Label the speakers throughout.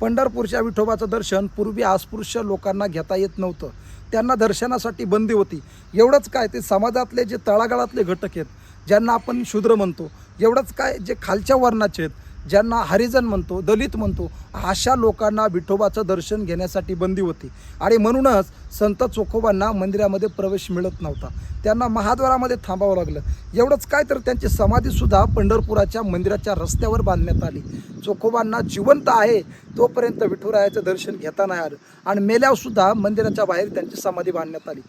Speaker 1: पंढरपूरच्या विठोबाचं दर्शन पूर्वी अस्पृश्य लोकांना घेता येत नव्हतं. त्यांना दर्शनासाठी बंदी होती. एवढंच काय ते समाजातले जे तळागाळातले घटक आहेत ज्यांना आपण शूद्र म्हणतो एवढंच काय जे खालच्या वर्णाचे आहेत ज्यांना हरिजन म्हणतो दलित म्हणतो अशा लोकांना विठोबाचं दर्शन घेण्यासाठी बंदी होती. आणि म्हणूनच संत चोखोबांना मंदिरामध्ये प्रवेश मिळत नव्हता. त्यांना महाद्वारामध्ये थांबावं लागलं. एवढंच काय तर त्यांची समाधीसुद्धा पंढरपुराच्या मंदिराच्या रस्त्यावर बांधण्यात आली. चोखोबांना जिवंत आहे तोपर्यंत विठुरायाचं दर्शन घेता नाही आलं. आणि मेल्यावरसुद्धा मंदिराच्या बाहेर त्यांची समाधी बांधण्यात आली.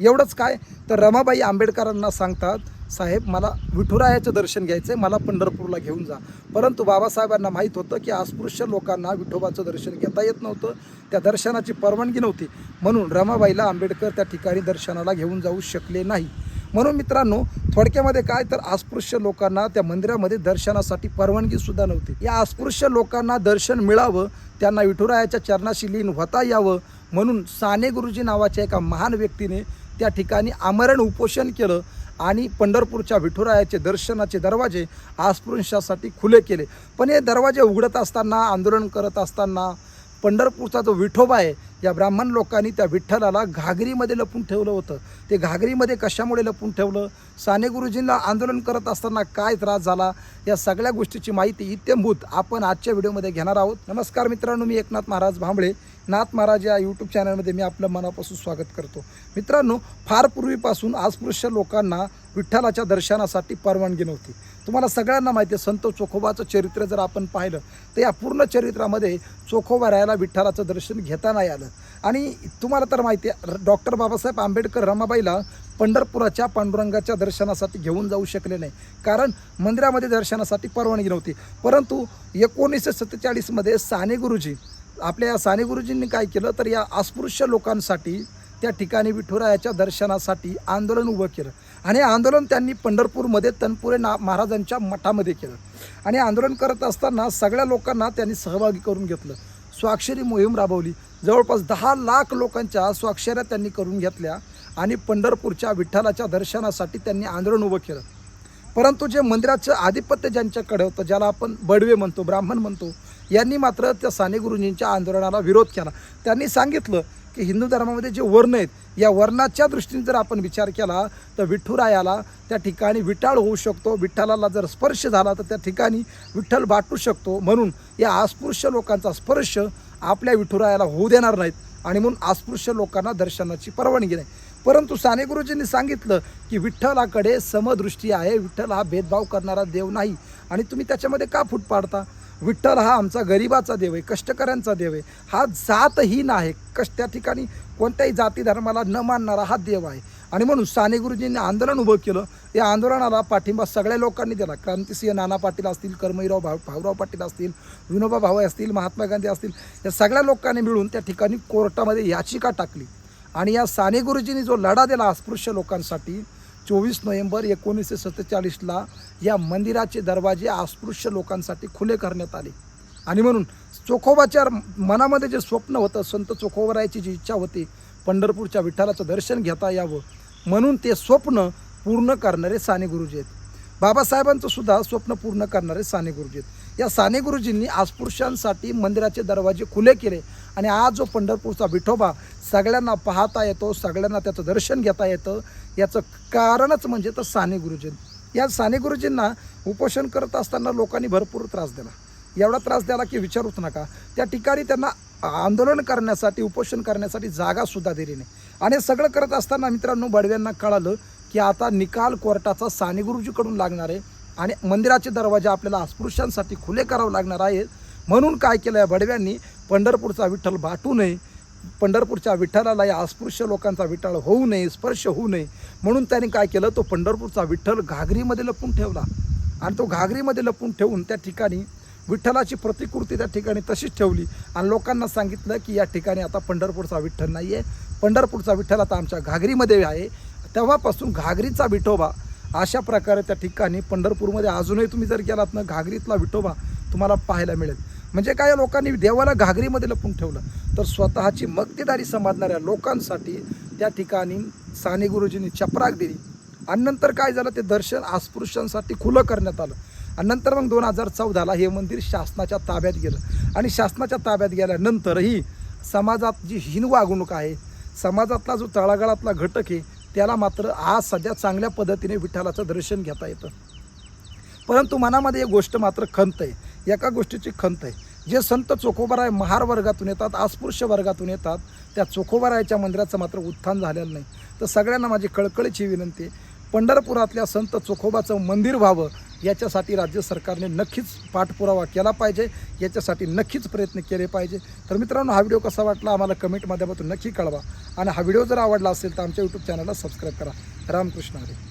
Speaker 1: एवढंच काय? तर रमाबाई आंबेडकरांना सांगतात साहेब मला विठुरायाचं दर्शन घ्यायचं आहे मला पंढरपूरला घेऊन जा. परंतु बाबासाहेबांना माहीत होतं की अस्पृश्य लोकांना विठोबाचं दर्शन घेता येत नव्हतं त्या दर्शनाची परवानगी नव्हती. म्हणून रमाबाईला आंबेडकर त्या ठिकाणी दर्शनाला घेऊन जाऊ शकले नाही. म्हणून मित्रांनो थोडक्यामध्ये काय तर अस्पृश्य लोकांना त्या मंदिरामध्ये दर्शनासाठी परवानगीसुद्धा नव्हती. या अस्पृश्य लोकांना दर्शन मिळावं त्यांना विठुरायाच्या चरणाशी लीन होता यावं म्हणून साने गुरुजी नावाच्या एका महान व्यक्तीने त्या ठिकाणी आमरण उपोषण केलं आणि पंढरपूरच्या विठुरायाचे दर्शनाचे दरवाजे अस्पृश्यासाठी खुले केले. पण हे दरवाजे उघडत असताना आंदोलन करत असताना पंढरपूरचा जो विठोबा आहे या ब्राह्मण लोकांनी त्या विठ्ठलाला घागरीमध्ये लपून ठेवलं होतं. ते घागरीमध्ये कशामुळे लपून ठेवलं? साने गुरुजींना आंदोलन करत असताना काय त्रास झाला? या सगळ्या गोष्टीची माहिती इत्यंभूत आपण आजच्या व्हिडिओमध्ये घेणार आहोत. नमस्कार मित्रांनो मी एकनाथ महाराज भांबळे. नाथ महाराज या यूट्यूब चॅनलमध्ये मी आपलं मनापासून स्वागत करतो. मित्रांनो फार पूर्वीपासून अस्पृश्य लोकांना विठ्ठलाच्या दर्शनासाठी परवानगी नव्हती. तुम्हाला सगळ्यांना माहिती आहे संत चोखोबाचं चरित्र जर आपण पाहिलं तर या पूर्ण चरित्रामध्ये चोखोबा राहायला विठ्ठलाचं दर्शन घेता नाही आलं. आणि तुम्हाला तर माहिती आहे डॉक्टर बाबासाहेब आंबेडकर रमाबाईला पंढरपुराच्या पांडुरंगाच्या दर्शनासाठी घेऊन जाऊ शकले नाही. कारण मंदिरामध्ये दर्शनासाठी परवानगी नव्हती. परंतु एकोणीसशे सत्तेचाळीसमध्ये साने गुरुजी आपल्या या साने गुरुजींनी काय केलं तर या अस्पृश्य लोकांसाठी त्या ठिकाणी विठुरायाच्या दर्शनासाठी आंदोलन उभं केलं. आणि आंदोलन त्यांनी पंढरपूरमध्ये तनपुरे ना महाराजांच्या मठामध्ये केलं. आणि आंदोलन करत असताना सगळ्या लोकांना त्यांनी सहभागी करून घेतलं. स्वाक्षरी मोहीम राबवली. जवळपास दहा लाख लोकांच्या स्वाक्षऱ्या त्यांनी करून घेतल्या आणि पंढरपूरच्या विठ्ठलाच्या दर्शनासाठी त्यांनी आंदोलन उभं केलं. परंतु जे मंदिराचं आधिपत्य ज्यांच्याकडे होतं ज्याला आपण बडवे म्हणतो ब्राह्मण म्हणतो यांनी मात्र त्या साने गुरुजींच्या आंदोलनाला विरोध केला. त्यांनी सांगितलं की हिंदू धर्मामध्ये जे वर्ण आहेत या वर्णाच्या दृष्टीने जर आपण विचार केला तर विठ्ठुरायाला त्या ठिकाणी विटाळ होऊ शकतो. विठ्ठलाला जर स्पर्श झाला तर त्या ठिकाणी विठ्ठल बाटू शकतो. म्हणून या अस्पृश्य लोकांचा स्पर्श आपल्या विठुरायाला होऊ देणार नाहीत आणि म्हणून अस्पृश्य लोकांना दर्शनाची परवानगी नाही. परंतु साने गुरुजींनी सांगितलं की विठ्ठलाकडे समदृष्टी आहे. विठ्ठल हा भेदभाव करणारा देव नाही. आणि तुम्ही त्याच्यामध्ये का फूट पाडता? विठ्ठल हा आमचा गरिबाचा देव आहे कष्टकऱ्यांचा देव आहे. हा जातहीन आहे कष्ट त्या ठिकाणी कोणत्याही जाती धर्माला न मानणारा हा देव आहे. आणि म्हणून साने गुरुजींनी आंदोलन उभं केलं. या आंदोलनाला पाठिंबा सगळ्या लोकांनी दिला. क्रांतिसिंह नाना पाटील असतील कर्मवीराव भाव भाऊराव पाटील असतील विनोबा भावे असतील महात्मा गांधी असतील या सगळ्या लोकांनी मिळून त्या ठिकाणी कोर्टामध्ये याचिका टाकली. आणि या साने गुरुजींनी जो लढा दिला अस्पृश्य लोकांसाठी चोवीस नोव्हेंबर एकोणीसशे सत्तेचाळीसला या मंदिराचे दरवाजे अस्पृश्य लोकांसाठी खुले करण्यात आले. आणि म्हणून चोखोबाच्या मनामध्ये जे स्वप्न होतं संत चोखोबरायची जी इच्छा होती पंढरपूरच्या विठ्ठलाचं दर्शन घेता यावं म्हणून ते स्वप्न पूर्ण करणारे साने गुरुजी आहेत. बाबासाहेबांचं सुद्धा स्वप्न पूर्ण करणारे साने गुरुजी आहेत. या साने गुरुजींनी अस्पृश्यांसाठी मंदिराचे दरवाजे खुले केले. आणि आज जो पंढरपूरचा विठोबा सगळ्यांना पाहता येतो सगळ्यांना त्याचं दर्शन घेता येतं याचं कारणच म्हणजे तर साने गुरुजी या साने गुरुजींना उपोषण करत असताना लोकांनी भरपूर त्रास दिला. एवढा त्रास द्याला की विचारूच नका. त्या ठिकाणी त्यांना आंदोलन करण्यासाठी उपोषण करण्यासाठी जागासुद्धा दिली नाही. आणि सगळं करत असताना मित्रांनो बडव्यांना कळालं की आता निकाल कोर्टाचा साने गुरुजीकडून लागणार आहे आणि मंदिराचे दरवाजे आपल्याला अस्पृश्यांसाठी खुले करावे लागणार आहेत म्हणून काय केलं या बडव्यांनी? पंढरपूरचा विठ्ठल बाटू नये. पंढरपूरच्या विठ्ठलाला या अस्पृश्य लोकांचा विठ्ठल होऊ नये स्पर्श होऊ नये. म्हणून त्यांनी काय केलं? तो पंढरपूरचा विठ्ठल घागरीमध्ये लपून ठेवला. आणि तो घागरीमध्ये लपून ठेवून त्या ठिकाणी विठ्ठलाची प्रतिकृती त्या ठिकाणी तशीच ठेवली. आणि लोकांना सांगितलं की या ठिकाणी आता पंढरपूरचा विठ्ठल नाही आहे पंढरपूरचा विठ्ठल आता आमच्या घागरीमध्ये आहे. तेव्हापासून घागरीचा विठोबा अशा प्रकारे त्या ठिकाणी पंढरपूरमध्ये अजूनही तुम्ही जर गेलात ना घागरीतला विठोबा तुम्हाला पाहायला मिळेल. म्हणजे काय लोकांनी देवाला घागरीमध्ये लपून ठेवलं. तर स्वतःची मक्तेदारी समजणाऱ्या लोकांसाठी त्या ठिकाणी साने गुरुजींनी चपराक दिली. आणि नंतर काय झालं ते दर्शन अस्पृश्यांसाठी खुलं करण्यात आलं. आणि नंतर मग दोन हजार चौदाला हे मंदिर शासनाच्या ताब्यात गेलं. आणि शासनाच्या ताब्यात गेल्यानंतरही समाजात जी हीन वागणूक आहे समाजातला जो तळागाळातला घटक आहे त्याला मात्र आज सध्या चांगल्या पद्धतीने विठ्ठलाचं दर्शन घेता येतं. परंतु मनामध्ये एक गोष्ट मात्र खंत आहे. एका गोष्टीची खंत आहे. जे संत चोखोबाराय महार वर्गातून येतात अस्पृश्य वर्गातून येतात त्या चोखोबारायच्या मंदिराचं मात्र उत्थान झालेलं नाही. तर सगळ्यांना माझी कळकळीची विनंती आहे. पंढरपुरातल्या संत चोखोबाचं मंदिर व्हावं याच्यासाठी राज्य सरकारने नक्कीच पाठपुरावा केला पाहिजे याच्यासाठी नक्कीच प्रयत्न केले पाहिजे. तर मित्रांनो हा व्हिडिओ कसा वाटला आम्हाला कमेंट माध्यमातून नक्की कळवा. आणि हा व्हिडिओ जर आवडला असेल तर आमच्या यूट्यूब चॅनलला सबस्क्राईब करा. रामकृष्ण हरे.